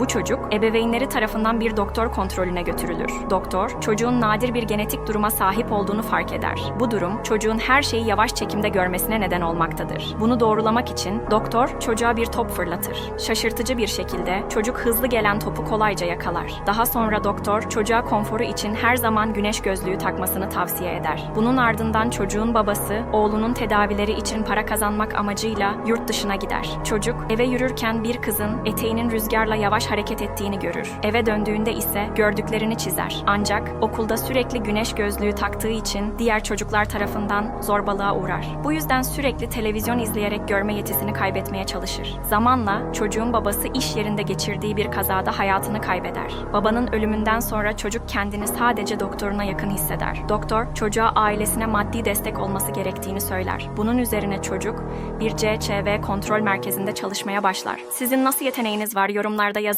Bu çocuk ebeveynleri tarafından bir doktor kontrolüne götürülür. Doktor, çocuğun nadir bir genetik duruma sahip olduğunu fark eder. Bu durum çocuğun her şeyi yavaş çekimde görmesine neden olmaktadır. Bunu doğrulamak için doktor çocuğa bir top fırlatır. Şaşırtıcı bir şekilde çocuk hızlı gelen topu kolayca yakalar. Daha sonra doktor çocuğa konforu için her zaman güneş gözlüğü takmasını tavsiye eder. Bunun ardından çocuğun babası oğlunun tedavileri için para kazanmak amacıyla yurt dışına gider. Çocuk eve yürürken bir kızın eteğinin rüzgarla yavaş hareket ettiğini görür. Eve döndüğünde ise gördüklerini çizer. Ancak okulda sürekli güneş gözlüğü taktığı için diğer çocuklar tarafından zorbalığa uğrar. Bu yüzden sürekli televizyon izleyerek görme yetisini kaybetmeye çalışır. Zamanla çocuğun babası iş yerinde geçirdiği bir kazada hayatını kaybeder. Babanın ölümünden sonra çocuk kendini sadece doktoruna yakın hisseder. Doktor çocuğa ailesine maddi destek olması gerektiğini söyler. Bunun üzerine çocuk bir CÇV kontrol merkezinde çalışmaya başlar. Sizin nasıl yeteneğiniz var yorumlarda yazın.